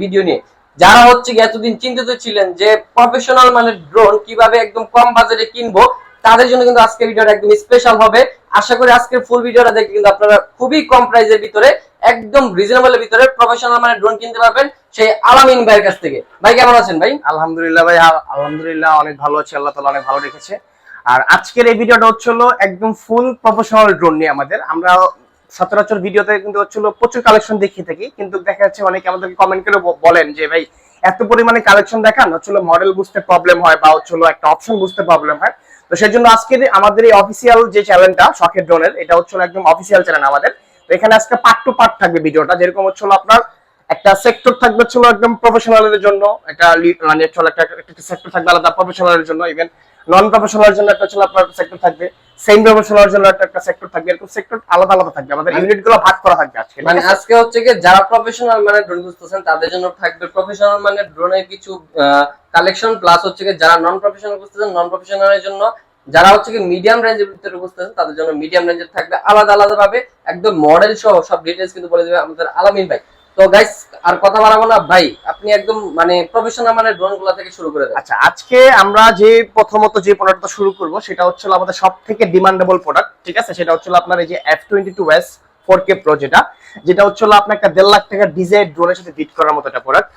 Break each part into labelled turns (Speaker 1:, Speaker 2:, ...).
Speaker 1: Video নিয়ে। যারা হচ্ছে এতদিন চিন্তিত ছিলেন যে প্রফেশনাল মানের ড্রোন কীভাবে একদম কম বাজেটে কিনবো, তাদের জন্য কিন্তু আজকের ভিডিওটা একদম স্পেশাল হবে। আশা করি আজকের ফুল ভিডিওটা দেখে কিন্তু আপনারা খুবই কম প্রাইসের ভিতরে একদম রিজনেবলের ভিতরে প্রফেশনাল মানের ড্রোন কিনতে পারবেন সেই আলামিন ভাইয়ের কাছ থেকে। ভাই, কেমন আছেন ভাই?
Speaker 2: আলহামদুলিল্লাহ ভাই আলহামদুলিল্লাহ অনেক ভালো আছি, আল্লাহ তালা অনেক ভালো রেখেছে। আর আজকের এই ভিডিওটা হচ্ছিল একদম ফুল প্রফেশনাল ড্রোন নিয়ে আমাদের। আমরা সচরাচর ভিডিওতে কিন্তু হচ্ছিল প্রচুর কালেকশন দেখিয়ে থাকি, কিন্তু দেখা যাচ্ছে অনেকে আমাদেরকে কমেন্ট করে বলেন যে, ভাই, এত পরিমাণে কালেকশন দেখান হচ্ছিল মডেল বুঝতে প্রবলেম হয় বা হচ্ছিল একটা অপশন বুঝতে প্রবলেম হয়। তো সেই জন্য আজকে আমাদের এই অফিসিয়াল যে চ্যানেলটা শখের ড্রোনের এটা হচ্ছিল একদম অফিসিয়াল চ্যানেল আমাদের। এখানে আজকে পার্ট টু পার্ট থাকবে ভিডিওটা। যেরকম হচ্ছিল আপনার একটা সেক্টর থাকবে ছিল একদম প্রফেশনালের জন্য। একটা মানে চলো একটা একটা সেক্টর থাকবে আলাদা প্রফেশনালের জন্য। ইভেন নন প্রফেশনালের জন্য একটা ছিল আপনার সেক্টর থাকবে। সেম প্রফেশনালের জন্য একটা একটা সেক্টর থাকবে। এরকম সেক্টর আলাদা আলাদা থাকবে। আমাদের ইউনিটগুলো ভাগ করা থাকবে আজকে।
Speaker 1: মানে আজকে হচ্ছে কি যারা প্রফেশনাল মানে ড্রোন বুঝতেছেন তাদের জন্য থাকবে প্রফেশনাল মানে ড্রোনের কিছু কালেকশন প্লাস হচ্ছে কি যারা নন প্রফেশনাল বুঝতেছেন নন প্রফেশনালের জন্য যারা হচ্ছে কি মিডিয়াম রেঞ্জের ভিতরে বুঝতেছেন তাদের জন্য মিডিয়াম রেঞ্জের থাকবে আলাদা আলাদা ভাবে একদম মডেল সহ সব ডিটেলস কিন্তু বলে দেবে আমাদের আলামিন ভাই। তো গাইস আর কথা বাড়াবো না। ভাই, আপনি একদম মানে প্রফেশনাল মানে ড্রোনগুলা থেকে শুরু করে
Speaker 2: আচ্ছা আজকে আমরা যে প্রথমত যে প্রোডাক্টটা শুরু করব, সেটা হচ্ছে আমাদের সব থেকে ডিমান্ডেবল প্রোডাক্ট ঠিক আছে? সেটা হচ্ছে আপনার এই যে F twenty two S four K pro যেটা যেটা হচ্ছে আপনার একটা দেড় লাখ টাকা ডিজাইন ড্রোনের সাথে বিট করার মতো একটা প্রোডাক্ট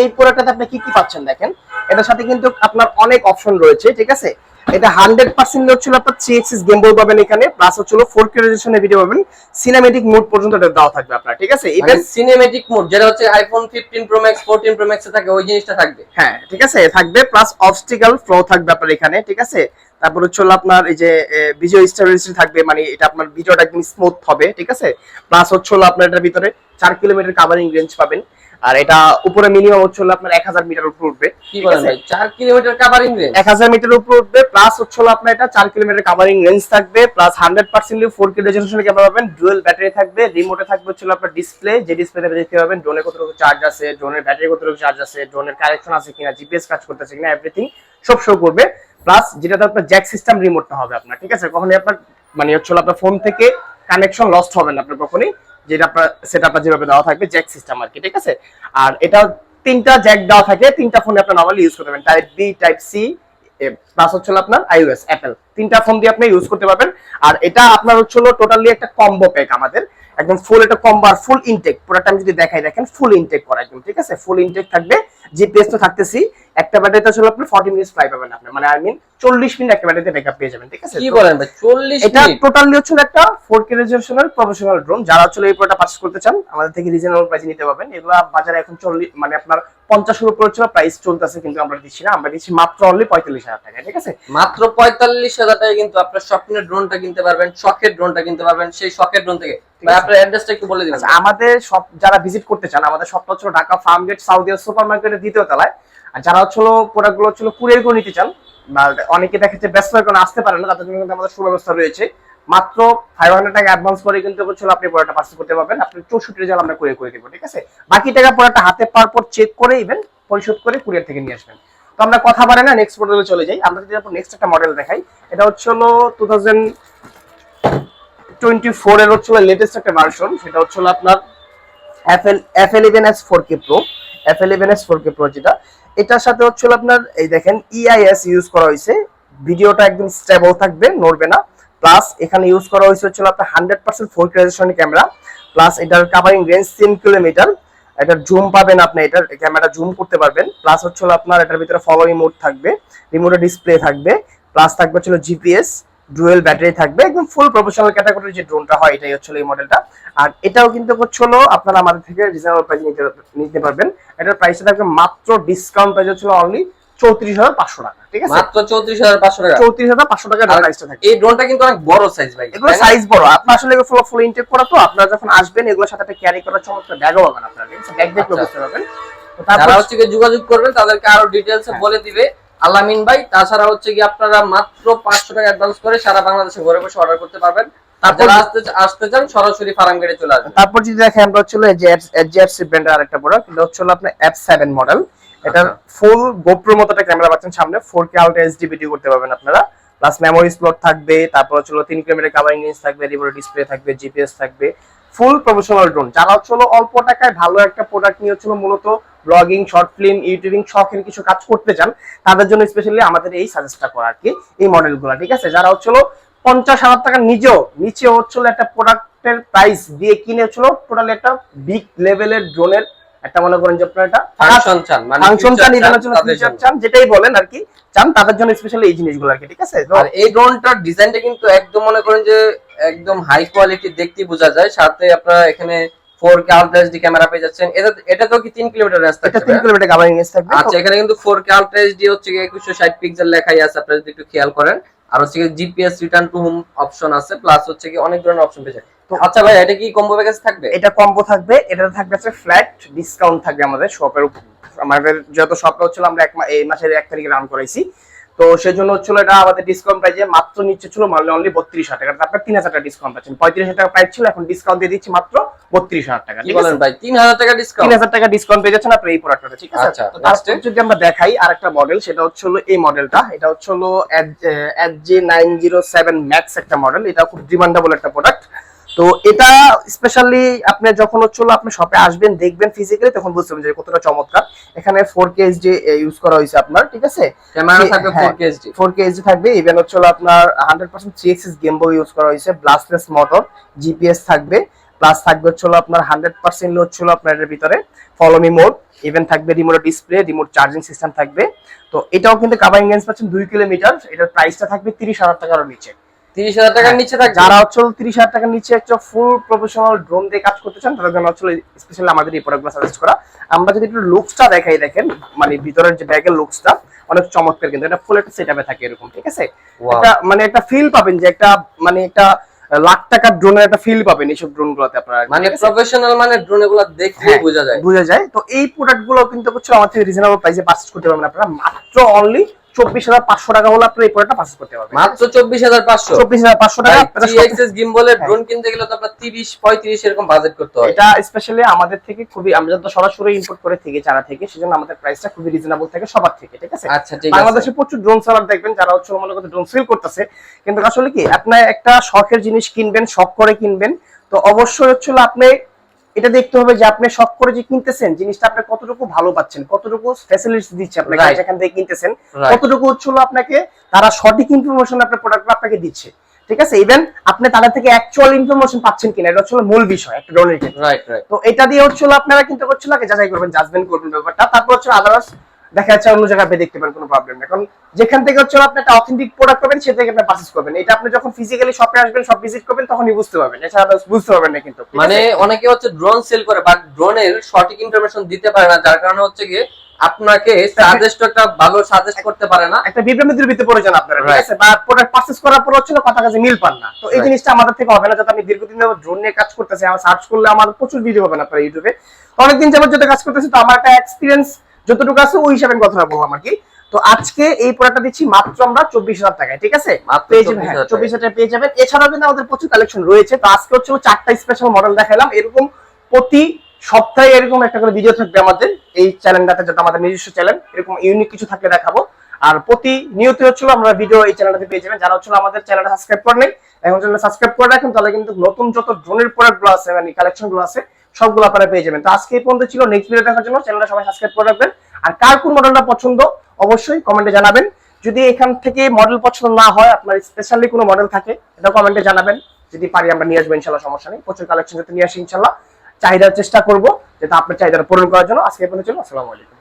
Speaker 2: এই প্রোডাক্টটাতে আপনি কি কি পাচ্ছেন দেখেন? এটার সাথে কিন্তু আপনার অনেক অপশন রয়েছে, ঠিক আছে? এটা হান্ড্রেড পার্সেন্ট হচ্ছিল আপনার থ্রি এক্সিস গেমবল পাবেন এখানে প্লাস হচ্ছিল ফোর কে রেজুলেশনের ভিডিও পাবেন। সিনেমেটিক মোড পর্যন্ত এটা দেওয়া থাকবে আপনার ঠিক আছে? ইভেন
Speaker 1: সিনেমেটিক মোড যেটা হচ্ছে iPhone fifteen pro max fourteen pro ম্যাক্সে থাকে ওই জিনিসটা থাকবে।
Speaker 2: হ্যাঁ ঠিক আছে? থাকবে প্লাস অবস্টিক্যাল ফ্লো থাকবে আপনার এখানে ঠিক আছে? তারপর হচ্ছে আপনার এই যে ভিডিও স্টেবিলিটি থাকবে মানে এটা আপনার ভিডিওটা একদম স্মুথ হবে ঠিক আছে? প্লাস হচ্ছে আপনার এটার ভিতরে চার কিলোমিটার কাভারিং রেঞ্জ পাবেন। আর এটা উপরে মিনিমাম হচ্ছে হলো আপনার এক হাজার মিটার উপর উঠবে ঠিক আছে?
Speaker 1: ভাই চার কিলোমিটার কাভারিং রেঞ্জ
Speaker 2: এক হাজার মিটার উপর উঠবে প্লাস হচ্ছে হলো আপনার এটা চার কিলোমিটার কাভারিং রেঞ্জ থাকবে plus hundred percent four K রেজলিউশনের camera পাবেন? ডুয়েল ব্যাটারি থাকবে রিমোটে থাকবে হচ্ছে হলো আপনার ডিসপ্লে যে ডিসপ্লেতে দেখতে পাবেন ড্রোনে কতটুকু চার্জ আছে ড্রোনের ব্যাটারি কতটুকু চার্জ আছে ড্রোনের কানেকশন আছে কিনা জিপিএস কাজ করতেছে কিনা এভরিথিং সব শো করবে প্লাস যেটাতে আপনার জ্যাক সিস্টেম রিমোটটা হবে আপনার ঠিক আছে? কখনই আপনার মানে হচ্ছে হলো আপনার ফোন থেকে কানেকশন লস্ট হবে না আপনার কখনই। যেটা আপনার সেটা আপনার যেভাবে দেওয়া থাকবে জ্যাক সিস্টেম আর কি, ঠিক আছে? আর এটা তিনটা জ্যাক দেওয়া থাকে, তিনটা ফোনে আপনি নর্মালি ইউজ করতে type B type C plus হচ্ছে আপনার আইওএস অ্যাপেল তিনটা ফোন দিয়ে আপনি ইউজ করতে পারবেন। আর এটা আপনার হচ্ছে টোটালি একটা কম্বো প্যাক আমাদের। একদম ফুল এটা কম্বার ফুল ইনটেক পুরোটা আমি যদি দেখাই দেখেন ফুল ইনটেক করা একদম ঠিক আছে? ফুল ইনটেক থাকবে জিপিএস তো থাকতেছি একটা ব্যাটারিতে আসলে আপনি 40 মিনিট ফ্লাই পাবেন আপনি মানে আই মিন 40 মিনিট একটা ব্যাটারিতে ব্যাকআপ পেয়ে যাবেন ঠিক আছে?
Speaker 1: কি বলেন ভাই চল্লিশ
Speaker 2: এটা
Speaker 1: মিনিট?
Speaker 2: টোটালি হচ্ছে একটা ফোর কে রেজলিউশনের প্রফেশনাল ড্রোন যারা হচ্ছে এই প্রোডাক্ট পারচেজ করতে চান আমাদের থেকে রিজনেবল প্রাইসে নিতে পারবেন। এগুলা বাজারে এখন চল্লিশ মানে আপনার পঞ্চাশের উপর হচ্ছে প্রাইস চলতেছে কিন্তু আমরা দিচ্ছি না। আমরা দিচ্ছি মাত্র অনলি পঁয়তাল্লিশ হাজার টাকা ঠিক আছে?
Speaker 1: মাত্র পঁয়তাল্লিশ হাজার টাকা কিন্তু আপনার স্বপ্নের ড্রোনটা কিনতে পারবেন শখের ড্রোনটা কিনতে পারবেন সেই শখের ড্রোন থেকে।
Speaker 2: আচ্ছা আমাদের সব যারা ভিজিট করতে চান আমাদের সবটা হচ্ছে Dhaka farm gate Saudi super মার্কেটের দ্বিতীয় তলায়। আর যারা হচ্ছে প্রোডাক্টগুলো হচ্ছে কুরিয়ার করে নিতে চান অনেকে দেখা যাচ্ছে ব্যস্ত আসতে পারে না তাদের জন্য কিন্তু আমাদের সুব্যবস্থা রয়েছে। মাত্র ফাইভ হান্ড্রেড টাকা অ্যাডভান্স করে কিন্তু হচ্ছে আপনি প্রোডাক্টটা পার্সেল করতে পারবেন। আপনি চৌষট্টি রেজাল্ট আমরা কুরিয়ার করে দেবো, ঠিক আছে? বাকি টাকা প্রোডাক্টটা হাতে পাওয়ার পর চেক করে ইভেন পরিশোধ করে কুরিয়ার থেকে নিয়ে আসবেন। তো আমরা কথা বাড়ে না নেক্সট মডেলে চলে যাই। আমরা যদি নেক্সট একটা মডেল দেখাই, এটা হচ্ছে হলো টু থাউজেন্ড টোয়েন্টি ফোর এর হচ্ছে লেটেস্ট একটা ভার্সন সেটা হচ্ছে আপনার F eleven S pro F eleven S four K pro যেটা। এটার সাথে হচ্ছে হলো আপনার, এই দেখেন ইআইএস ইউজ করা হয়েছে। ভিডিওটা একদম স্টেবল থাকবে, নড়বে না। প্লাস এখানে ইউজ করা হয়েছে হচ্ছে আপনার হান্ড্রেড পার্সেন্ট ফোর রেজলিউশনের ক্যামেরা প্লাস এটার কাভারিং রেঞ্জ তিন কিলোমিটার এটার জুম পাবেন আপনি, এটার ক্যামেরা জুম করতে পারবেন। প্লাস হচ্ছে আপনার এটার ভিতরে ফলো রিমোট থাকবে রিমোটের ডিসপ্লে থাকবে। প্লাস থাকবে হচ্ছে জিপিএস ডুয়েল ব্যাটারি থাকবে, একদম ফুল প্রফেশনাল ক্যাটাগরির যে ড্রোনটা হয়, এটাই হচ্ছে এই মডেলটা আর এটাও কিন্তু হচ্ছে হলো আপনারা আমাদের থেকে রিজনেবল প্রাইসে নিতে নিতে পারবেন। এটার প্রাইসটা থাকবে মাত্র ডিসকাউন্ট প্রাইস হচ্ছে অনলি চৌত্রিশ হাজার পাঁচশো টাকা ঠিক আছে?
Speaker 1: মাত্র চৌত্রিশ হাজার পাঁচশো টাকা।
Speaker 2: চৌত্রিশ হাজার পাঁচশো প্রাইসটা থাকে
Speaker 1: এই ড্রোনটা কিন্তু অনেক বড় সাইজ ভাই।
Speaker 2: এগুলো সাইজ বড়। আপনার আসলে ফুল ফুল ইনটেক করা তো আপনারা যখন আসবেন এগুলোর সাথে একটা ক্যারি করার চমৎকার ব্যাগও পাবেন আপনারা ব্যাগ দেখলে
Speaker 1: আচ্ছা।
Speaker 2: বুঝতে পারবেন।
Speaker 1: যারা হচ্ছে যোগাযোগ করবেন তাদেরকে আরও ডিটেলস
Speaker 2: হ্যাঁ।
Speaker 1: বলে দিবে। আলামিন ভাই তাছাড়া হচ্ছে কি আপনারা মাত্র পাঁচশো টাকা অ্যাডভান্স করে সারা বাংলাদেশে ঘরে বসে অর্ডার করতে পারবেন।
Speaker 2: তারপর-
Speaker 1: আসতে আসতে চান সরাসরি ফার্ম গেটে চলে আসবেন।
Speaker 2: তারপর যদি দেখেন আমরা হচ্ছে ব্র্যান্ডের আরেকটা প্রোডাক্ট এটা হচ্ছে আপনার এফ সেভেন মডেল এটা
Speaker 1: আচ্ছা।
Speaker 2: ফুল গোপ্রোর মতো একটা ক্যামেরা পাচ্ছেন সামনে ফোর আলট্রা এইচডি ভিডিও করতে পারবেন আপনারা। প্লাস মেমোরি স্লট থাকবে, তারপর হচ্ছে তিন কিলোমিটার কাভারিং রেঞ্জ থাকবে রিমোট ডিসপ্লে থাকবে জিপিএস থাকবে। ফুল প্রফেশনাল ড্রোন যারা হচ্ছে অল্প টাকায় ভালো একটা প্রোডাক্ট নিয়ে হচ্ছে হলো মূলত ব্লগিং শর্ট ফিল্ম ইউটিউবিং শখের কিছু কাজ করতে চান, তাদের জন্য স্পেশালি আমাদের এই সাজেস্টটা করা আর কি, এই মডেলগুলো ঠিক আছে? যারা হচ্ছে হলো পঞ্চাশ হাজার টাকা নিজেও নিচে হচ্ছিল একটা প্রোডাক্টের প্রাইস দিয়ে কিনে হচ্ছিল টোটালি একটা বিগ লেভেলের ড্রোনের একটা মনে করেন যে আপনার একটা
Speaker 1: ফাংশন চান মানে
Speaker 2: ফাংশন চান ইভেন্টের জন্য। ফিচার চান যেটাই বলেন আর কি চান তাদের জন্য স্পেশালি এই জিনিসগুলো আর কি ঠিক আছে?
Speaker 1: আর এই ড্রোনটার ডিজাইনটা কিন্তু একদম মনে করেন যে একদম হাই কোয়ালিটি দেখতে বোঝা যায়। সাথে আপনারা এখানে four K ultra HD camera পেয়ে যাচ্ছেন। এটা এটা তো কি তিন কিলোমিটার রাস্তা
Speaker 2: এটা তিন কিলোমিটার কাভারিং রেঞ্জ থাকবে
Speaker 1: আচ্ছা এখানে কিন্তু ফোর কে আলট্রা এইচডি হচ্ছে একুশশো ষাট পিক্সেল লেখাই আছে আপনারা যদি একটু খেয়াল করেন। আর হচ্ছে GPS return to home option আছে প্লাস হচ্ছে কি অনেক ধরনের অপশন পেয়েছে তো আচ্ছা ভাই এটা কি কম্বো প্যাকেজ থাকবে?
Speaker 2: এটা কম্বো থাকবে এটা থাকবে হচ্ছে ফ্ল্যাট ডিসকাউন্ট থাকবে আমাদের শপের উপর। আমাদের যত শপটা হচ্ছিল আমরা এক এই মাসের এক তারিখে রান করাইছি। তো সেজন্য হচ্ছিল এটা আমাদের ডিসকাউন্ট প্রাইজে মাত্র নিচ্ছে ছিল মানে অনলি বত্রিশ হাজার টাকা। তারপর তিন হাজার টাকা ডিসকাউন্ট পাচ্ছেন পঁয়ত্রিশ হাজার টাকা প্রাইস ছিল এখন ডিসকাউন্ট দিয়ে দিচ্ছি মাত্র বত্রিশ হাজার টাকা ঠিক আছে
Speaker 1: বলেন ভাই তিন হাজার টাকা
Speaker 2: তিন
Speaker 1: ডিসকাউন্ট
Speaker 2: হাজার টাকা ডিসকাউন্ট পেয়ে যাচ্ছেন আপনার এই প্রোডাক্টটা ঠিক আছে?
Speaker 1: আচ্ছা,
Speaker 2: যদি আমরা দেখাই আরেকটা মডেল সেটা হচ্ছে হলো এই মডেলটা এটা হচ্ছে হলো F G nine zero seven max একটা মডেল এটা খুব ডিমান্ডেবল একটা প্রোডাক্ট তো এটা স্পেশালি আপনি যখন হচ্ছে হলো আপনি শপে আসবেন দেখবেন ফিজিক্যালি তখন বুঝতে পারবেন যে কতটা চমৎকার। এখানে ফোর কে যে ইউজ করা হয়েছে আপনার ঠিক আছে?
Speaker 1: ক্যামেরা থাকবে। Four K HD
Speaker 2: four K থাকবে ইভেন হচ্ছে হলো আপনার hundred percent three axis gimbal use করা হয়েছে ব্লাস্টলেস মোটর জিপিএস থাকবে প্লাস থাকবে হচ্ছে হলো আপনার হান্ড্রেড পার্সেন্ট হচ্ছে হলো আপনার এর ভিতরে ফলোমি মোড ইভেন থাকবে remote display remote charging system থাকবে। তো এটাও কিন্তু কাভারিং রেঞ্জ পাচ্ছেন দুই কিলোমিটার এটার প্রাইসটা থাকবে তিরিশ হাজার টাকার নিচে।
Speaker 1: তিরিশ হাজার টাকার নিচে থাকবে?
Speaker 2: যারা হচ্ছে তিরিশ হাজার টাকার নিচে একটা ফুল প্রফেশনাল ড্রোন দিয়ে কাজ করতে চান তাদের জন্য হচ্ছে স্পেশালি আমাদের এই প্রোডাক্টগুলো সাজেস্ট করা। আমরা যদি একটু লুকসটা দেখাই দেখেন মানে ভিতরের যে ব্যাগের লুকসটা অনেক চমৎকার কিন্তু এটা ফুল একটা সেটআপে থাকে এরকম ঠিক আছে. একটা মানে একটা ফিল পাবেন যে একটা মানে একটা লাখ টাকার ড্রোনের একটা ফিল পাবেন এইসব ড্রোন গুলোতে আপনারা
Speaker 1: মানে প্রফেশনাল মানে ড্রোন এগুলো দেখলে
Speaker 2: হ্যাঁ,
Speaker 1: বোঝা যায়।
Speaker 2: বোঝা যায়। তো এই প্রোডাক্টগুলো কিন্তু হচ্ছে থেকে রিজনেবল প্রাইসে পারচেজ করতে পারবেন আপনারা মাত্র অনলি চব্বিশ হাজার পাঁচশো টাকা হলে আপনারা এই প্রোডাক্টটা করতে পারবেন।
Speaker 1: মাত্র চব্বিশ হাজার পাঁচশো।
Speaker 2: চব্বিশ হাজার পাঁচশো টাকা
Speaker 1: গিম্বলের। ড্রোন কিনতে গেলে তো আপনার তিরিশ পঁয়ত্রিশ এরকম বাজেট করতে হয়।
Speaker 2: এটা স্পেশালি আমাদের থেকে খুবই আমরা তো সরাসরি ইম্পোর্ট করে থেকে চারা থেকে সেজন্য আমাদের প্রাইসটা খুবই রিজনেবল থাকে সবার থেকে ঠিক আছে?
Speaker 1: আচ্ছা ঠিক আছে।
Speaker 2: বাংলাদেশে প্রচুর ড্রোন সেলার দেখবেন যারা হচ্ছে মনে করতে ড্রোন সেল করতেছে। কিন্তু আসলে কি আপনার একটা শখের জিনিস কিনবেন শখ করে কিনবেন। তো অবশ্যই হচ্ছে হলো আপনি এটা দেখতে হবে যে আপনি শখ করে যে কিনতেছেন জিনিসটা আপনি কতটুকু ভালো পাচ্ছেন কতটুকু ফ্যাসিলিটি দিচ্ছে আপনাকে সেখান থেকে কিনতেছেন কতটুকু হচ্ছে আপনাকে তারা সঠিক ইনফরমেশন আপনার প্রোডাক্ট আপনাকে দিচ্ছে। ঠিক আছে? ইভেন আপনি তাদের থেকে অ্যাকচুয়াল ইনফরমেশন পাচ্ছেন কিনা এটা হচ্ছে মূল বিষয় একটা ডোনেট
Speaker 1: রাইট রাইট
Speaker 2: তো এটা দিয়ে হচ্ছে আপনারা কিন্তু হচ্ছে যাচাই করবেন জাজমেন্ট করবেন ব্যাপারটা। তারপর হচ্ছে আদার্স দেখা যাচ্ছে অন্য জায়গায় দেখতে পারেন কোনো প্রবলেম নেই। কারণ যেখান থেকে হচ্ছে আপনি একটা অথেন্টিক প্রোডাক্ট পাবেন সেটা থেকে আপনি পারচেজ করবেন। এটা আপনি যখন ফিজিক্যালি শপে আসবেন সব ভিজিট করবেন তখনই বুঝতে পারবেন। এছাড়া বুঝতে পারবেন না কিন্তু
Speaker 1: মানে অনেকে হচ্ছে ড্রোন সেল করে বাট ড্রোনের সঠিক ইনফরমেশন দিতে পারে না যার কারণে হচ্ছে গিয়ে আপনাকে সাজেস্ট একটা ভালো সাজেস্ট করতে পারে না।
Speaker 2: একটা বিভ্রান্তির ভিতরে পড়ে যান আপনারা ঠিক আছে? বা প্রোডাক্ট পারচেজ করার পর হচ্ছে না কথা কাছে মিল পান না। তো এই জিনিসটা আমাদের থেকে হবে না যাতে আমি দীর্ঘদিন ধরে ড্রোন নিয়ে কাজ করতেছি আমার সার্চ করলে আমার প্রচুর ভিডিও পাবেন আপনারা ইউটিউবে অনেকদিন যাবত যত কাজ করতেছি তো আমার একটা এক্সপিরিয়েন্স যতটুকু আছে ওই হিসাবে কথাটা বললাম আর কি। তো আজকে এই প্রোডাক্টটা দিচ্ছি মাত্র আমরা চব্বিশ হাজার টাকায় ঠিক আছে?
Speaker 1: মাত্র
Speaker 2: পেয়ে যাবেন
Speaker 1: 24,000
Speaker 2: হ্যাঁ। চব্বিশ হাজার পেয়ে যাবেন। এছাড়াও কিন্তু আমাদের প্রচুর কালেকশন রয়েছে। তো আজকে হচ্ছে চারটা স্পেশাল মডেল দেখালাম এরকম প্রতি সপ্তাহে এরকম একটা করে ভিডিও থাকবে আমাদের এই চ্যানেলটাতে যেটা আমাদের নিজস্ব চ্যানেল এরকম ইউনিক কিছু থাকলে দেখাবো। আর প্রতি নিয়ত হচ্ছিল আমরা ভিডিও এই চ্যানেলটাতে পেয়ে যাবেন। যারা হচ্ছিল আমাদের চ্যানেলটা সাবস্ক্রাইব করে নেই এখন চ্যানেলটা সাবস্ক্রাইব করে রাখুন তাহলে কিন্তু নতুন যত ড্রোনের প্রোডাক্টগুলো আছে মানে কালেকশনগুলো আছে সবগুলো আপনারা পেয়ে যাবেন। তো আজকে এই পর্যন্ত ছিল। নেক্সট ভিডিও দেখার জন্য চ্যানেলটা সবাই সাবস্ক্রাইব করে রাখবেন। আর কার কোন মডেলটা পছন্দ, অবশ্যই কমেন্টে জানাবেন। যদি এখান থেকে মডেল পছন্দ না হয়, আপনার স্পেশালি কোনো মডেল থাকে এটা কমেন্টে জানাবেন। যদি পারি, আমরা নিয়ে আসব ইনশাল্লাহ সমস্যা নেই। প্রচুর কালেকশন যাতে নিয়ে আসি ইনশাল্লাহ চাহিদার চেষ্টা করব যেটা আপনার চাহিদাটা পূরণ করার জন্য। আজকে এই পর্যন্ত ছিল। আসসালামু আলাইকুম।